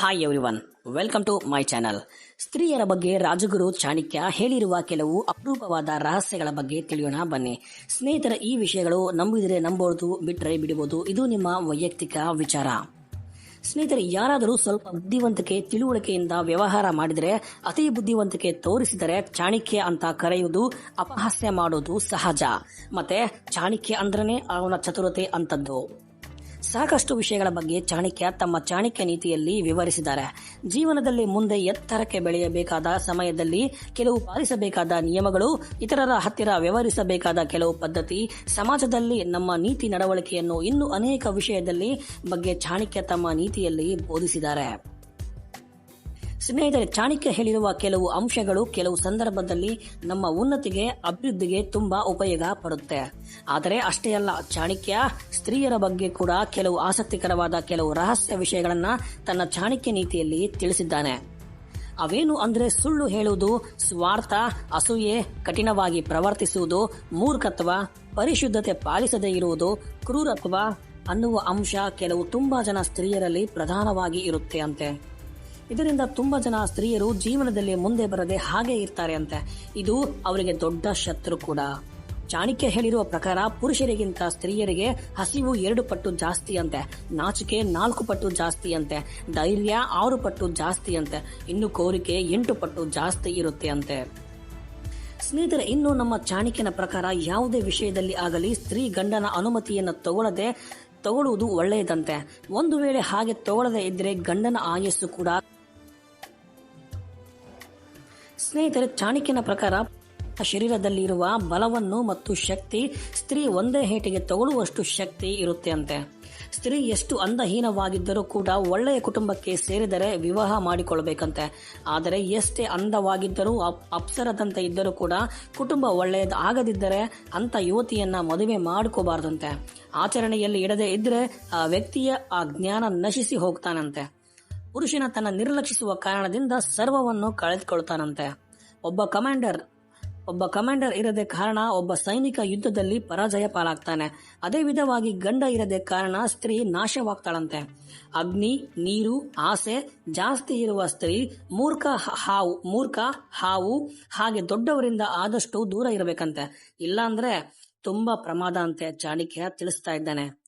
Hi everyone welcome to my channel ಸ್ತ್ರೀಯರ ಬಗ್ಗೆ ರಾಜಗುರು ಚಾಣಕ್ಯ ಹೇಳಿರುವ ಕೆಲವು ಅಪರೂಪವಾದ ರಹಸ್ಯಗಳ ಬಗ್ಗೆ ತಿಳಿಯೋಣ ಬನ್ನಿ. ಸ್ನೇಹಿತರ, ಈ ವಿಷಯಗಳು ನಂಬಿದರೆ ನಂಬೋದು ಬಿಟ್ಟರೆ ಬಿಡಬಹುದು ಇದು ನಿಮ್ಮ ವೈಯಕ್ತಿಕ ವಿಚಾರ. ಸ್ನೇಹಿತರೆ, ಯಾರಾದರೂ ಸ್ವಲ್ಪ ಬುದ್ಧಿವಂತಿಕೆ, ತಿಳುವಳಿಕೆಯಿಂದ ವ್ಯವಹಾರ ಮಾಡಿದರೆ, ಅತಿ ಬುದ್ಧಿವಂತಿಕೆ ತೋರಿಸಿದರೆ ಚಾಣಕ್ಯ ಅಂತ ಕರೆಯುವುದು ಅಪಹಾಸ್ಯ ಮಾಡೋದು ಸಹಜ. ಮತ್ತೆ, ಚಾಣಕ್ಯ ಅಂದ್ರನೇ ಅವನ ಚತುರತೆ ಅಂತದ್ದು. ಸಾಕಷ್ಟು ವಿಷಯಗಳ ಬಗ್ಗೆ ಚಾಣಕ್ಯ ತಮ್ಮ ಚಾಣಕ್ಯ ನೀತಿಯಲ್ಲಿ ವಿವರಿಸಿದ್ದಾರೆ. ಜೀವನದಲ್ಲಿ ಮುಂದೆ ಎತ್ತರಕ್ಕೆ ಬೆಳೆಯಬೇಕಾದ ಸಮಯದಲ್ಲಿ ಕೆಲವು ಪಾಲಿಸಬೇಕಾದ ನಿಯಮಗಳು, ಇತರರ ಹತ್ತಿರ ವ್ಯವಹರಿಸಬೇಕಾದ ಕೆಲವು ಪದ್ಧತಿ, ಸಮಾಜದಲ್ಲಿ ನಮ್ಮ ನೀತಿ ನಡವಳಿಕೆಯನ್ನು ಇನ್ನೂ ಅನೇಕ ವಿಷಯದಲ್ಲಿ ಬಗ್ಗೆ ಚಾಣಕ್ಯ ತಮ್ಮ ನೀತಿಯಲ್ಲಿ ಬೋಧಿಸಿದ್ದಾರೆ. ಸ್ನೇಹಿತರೆ, ಚಾಣಕ್ಯ ಹೇಳಿರುವ ಕೆಲವು ಅಂಶಗಳು ಕೆಲವು ಸಂದರ್ಭದಲ್ಲಿ ನಮ್ಮ ಉನ್ನತಿಗೆ, ಅಭಿವೃದ್ಧಿಗೆ ತುಂಬಾ ಉಪಯೋಗ ಪಡುತ್ತೆ. ಆದರೆ ಅಷ್ಟೇ ಅಲ್ಲ, ಚಾಣಕ್ಯ ಸ್ತ್ರೀಯರ ಬಗ್ಗೆ ಕೂಡ ಕೆಲವು ಆಸಕ್ತಿಕರವಾದ ಕೆಲವು ರಹಸ್ಯ ವಿಷಯಗಳನ್ನ ತನ್ನ ಚಾಣಕ್ಯ ನೀತಿಯಲ್ಲಿ ತಿಳಿಸಿದ್ದಾನೆ. ಅವೇನು ಅಂದ್ರೆ ಸುಳ್ಳು ಹೇಳುವುದು, ಸ್ವಾರ್ಥ, ಅಸೂಯೆ, ಕಠಿಣವಾಗಿ ಪ್ರವರ್ತಿಸುವುದು, ಮೂರ್ಖತ್ವ, ಪರಿಶುದ್ಧತೆ ಪಾಲಿಸದೇ ಇರುವುದು, ಕ್ರೂರತ್ವ ಅನ್ನುವ ಅಂಶ ಕೆಲವು ತುಂಬಾ ಜನ ಸ್ತ್ರೀಯರಲ್ಲಿ ಪ್ರಧಾನವಾಗಿ ಇರುತ್ತೆ ಅಂತೆ. ಇದರಿಂದ ತುಂಬಾ ಜನ ಸ್ತ್ರೀಯರು ಜೀವನದಲ್ಲಿ ಮುಂದೆ ಬರದೆ ಹಾಗೆ ಇರ್ತಾರೆ ಅಂತೆ. ಇದು ಅವರಿಗೆ ದೊಡ್ಡ ಶತ್ರು ಕೂಡ. ಚಾಣಕ್ಯ ಹೇಳಿರುವ ಪ್ರಕಾರ ಪುರುಷರಿಗಿಂತ ಸ್ತ್ರೀಯರಿಗೆ ಹಸಿವು ಎರಡು ಪಟ್ಟು ಜಾಸ್ತಿ ಅಂತೆ. ನಾಚಿಕೆ ನಾಲ್ಕು ಪಟ್ಟು ಜಾಸ್ತಿ ಅಂತೆ. ಧೈರ್ಯ ಆರು ಪಟ್ಟು ಜಾಸ್ತಿ ಅಂತೆ. ಇನ್ನು ಕೋರಿಕೆ ಎಂಟು ಪಟ್ಟು ಜಾಸ್ತಿ ಇರುತ್ತೆ ಅಂತೆ. ಸ್ನೇಹಿತರೆ, ಇನ್ನು ನಮ್ಮ ಚಾಣಕ್ಯನ ಪ್ರಕಾರ ಯಾವುದೇ ವಿಷಯದಲ್ಲಿ ಆಗಲಿ ಸ್ತ್ರೀ ಗಂಡನ ಅನುಮತಿಯನ್ನು ತಗೊಳ್ಳದೆ ತಗೊಳ್ಳುವುದು ಒಳ್ಳೆಯದಂತೆ. ಒಂದು ವೇಳೆ ಹಾಗೆ ತಗೊಳ್ಳದೆ ಇದ್ರೆ ಗಂಡನ ಆಯಸ್ಸು ಕೂಡ ಸ್ನೇಹಿತರೆ, ಚಾಣಕ್ಯನ ಪ್ರಕಾರ ಶರೀರದಲ್ಲಿರುವ ಬಲವನ್ನು ಮತ್ತು ಶಕ್ತಿ ಸ್ತ್ರೀ ಒಂದೇ ಹೇಟಿಗೆ ತಗೊಳ್ಳುವಷ್ಟು ಶಕ್ತಿ ಇರುತ್ತೆ ಅಂತೆ ಸ್ತ್ರೀ ಎಷ್ಟು ಅಂದಹೀನವಾಗಿದ್ದರೂ ಕೂಡ ಒಳ್ಳೆಯ ಕುಟುಂಬಕ್ಕೆ ಸೇರಿದರೆ ವಿವಾಹ ಮಾಡಿಕೊಳ್ಳಬೇಕಂತೆ ಆದರೆ ಎಷ್ಟೇ ಅಂದವಾಗಿದ್ದರೂ, ಅಪ್- ಅಪ್ಸರದಂತೆ ಇದ್ದರೂ ಕೂಡ ಕುಟುಂಬ ಒಳ್ಳೆಯದು ಆಗದಿದ್ದರೆ ಅಂಥ ಯುವತಿಯನ್ನ ಮದುವೆ ಮಾಡ್ಕೋಬಾರ್ದಂತೆ. ಆಚರಣೆಯಲ್ಲಿ ಇಡದೇ ಇದ್ರೆ ಆ ವ್ಯಕ್ತಿಯ ಆ ಜ್ಞಾನ ನಶಿಸಿ ಹೋಗ್ತಾನಂತೆ. ಪುರುಷನ ತನ್ನ ನಿರ್ಲಕ್ಷಿಸುವ ಕಾರಣದಿಂದ ಸರ್ವವನ್ನು ಕಳೆದುಕೊಳ್ತಾನಂತೆ. ಒಬ್ಬ ಕಮಾಂಡರ್. ಒಬ್ಬ ಕಮಾಂಡರ್ ಇರದೆ ಕಾರಣ ಒಬ್ಬ ಸೈನಿಕ ಯುದ್ಧದಲ್ಲಿ ಪರಾಜಯ ಪಾಲಾಗ್ತಾನೆ. ಅದೇ ವಿಧವಾಗಿ ಗಂಡ ಇರದೆ ಕಾರಣ ಸ್ತ್ರೀ ನಾಶವಾಗ್ತಾಳಂತೆ. ಅಗ್ನಿ, ನೀರು, ಆಸೆ, ಜಾಸ್ತಿ ಇರುವ ಸ್ತ್ರೀ, ಮೂರ್ಖ ಹಾವು ಮೂರ್ಖ ಹಾವು, ಹಾಗೆ ದೊಡ್ಡವರಿಂದ ಆದಷ್ಟು ದೂರ ಇರಬೇಕಂತೆ. ಇಲ್ಲಾಂದ್ರೆ ತುಂಬಾ ಪ್ರಮಾದ ಅಂತೆ ಚಾಣಕ್ಯ ತಿಳಿಸ್ತಾ ಇದ್ದಾನೆ.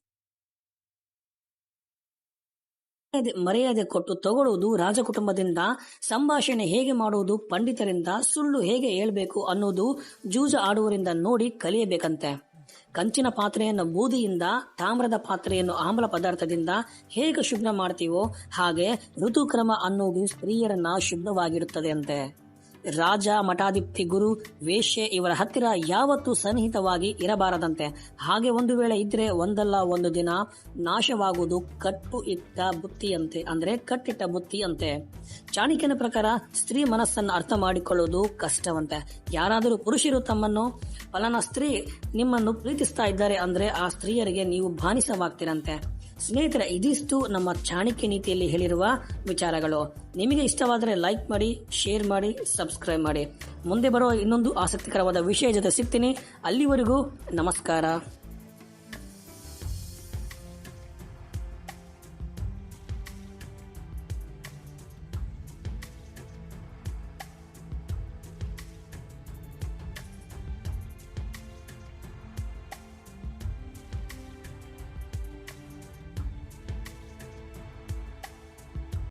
ಮರ್ಯಾದೆ- ಕೊಟ್ಟು ತಗೊಳ್ಳುವುದು ರಾಜಕುಟುಂಬದಿಂದ, ಸಂಭಾಷಣೆ ಹೇಗೆ ಮಾಡುವುದು, ಪಂಡಿತರಿಂದ, ಸುಳ್ಳು ಹೇಗೆ ಹೇಳಬೇಕು ಅನ್ನೋದು ಜೂಜ ಆಡುವರಿಂದ ನೋಡಿ ಕಲಿಯಬೇಕಂತೆ. ಕಂಚಿನ ಪಾತ್ರೆಯನ್ನು ಬೂದಿಯಿಂದ, ತಾಮ್ರದ ಪಾತ್ರೆಯನ್ನು ಆಮ್ಲ ಪದಾರ್ಥದಿಂದ ಹೇಗೆ ಶುಭ್ರ ಮಾಡ್ತೀವೋ ಹಾಗೆ ಋತುಕ್ರಮ ಅನ್ನೋದು ಸ್ತ್ರೀಯರನ್ನ ಶುದ್ಧವಾಗಿರುತ್ತದೆ ಅಂತೆ ರಾಜ ಮಠಾಧಿಪತಿ ಗುರು ವೇಶ್ಯೆ ಇವರ ಹತ್ತಿರ ಯಾವತ್ತೂ ಸನ್ನಿಹಿತವಾಗಿ ಇರಬಾರದಂತೆ. ಹಾಗೆ ಒಂದು ವೇಳೆ ಇದ್ರೆ ಒಂದಲ್ಲ ಒಂದು ದಿನ ನಾಶವಾಗುವುದು ಕಟ್ಟು ಇಟ್ಟ ಬುತ್ತಿಯಂತೆ, ಅಂದ್ರೆ ಕಟ್ಟಿಟ್ಟ ಬುತ್ತಿಯಂತೆ. ಚಾಣಕ್ಯನ ಪ್ರಕಾರ ಸ್ತ್ರೀ ಮನಸ್ಸನ್ನು ಅರ್ಥ ಮಾಡಿಕೊಳ್ಳುವುದು ಕಷ್ಟವಂತೆ. ಯಾರಾದರೂ ಪುರುಷರು ತಮ್ಮನ್ನು ಫಲನ ಸ್ತ್ರೀ ನಿಮ್ಮನ್ನು ಪ್ರೀತಿಸ್ತಾ ಇದ್ದಾರೆ ಅಂದ್ರೆ ಆ ಸ್ತ್ರೀಯರಿಗೆ ನೀವು ಬಾನಿಸವಾಗ್ತೀರಂತೆ. ಸ್ನೇಹಿತರೆ, ಇದಿಷ್ಟು ನಮ್ಮ ಚಾಣಕ್ಯ ನೀತಿಯಲ್ಲಿ ಹೇಳಿರುವ ವಿಚಾರಗಳು. ನಿಮಗೆ ಇಷ್ಟವಾದರೆ ಲೈಕ್ ಮಾಡಿ ಶೇರ್ ಮಾಡಿ ಸಬ್ಸ್ಕ್ರೈಬ್ ಮಾಡಿ. ಮುಂದೆ ಬರೋ ಇನ್ನೊಂದು ಆಸಕ್ತಿಕರವಾದ ವಿಷಯ ಜೊತೆ ಸಿಗ್ತೀನಿ. ಅಲ್ಲಿವರೆಗೂ ನಮಸ್ಕಾರ.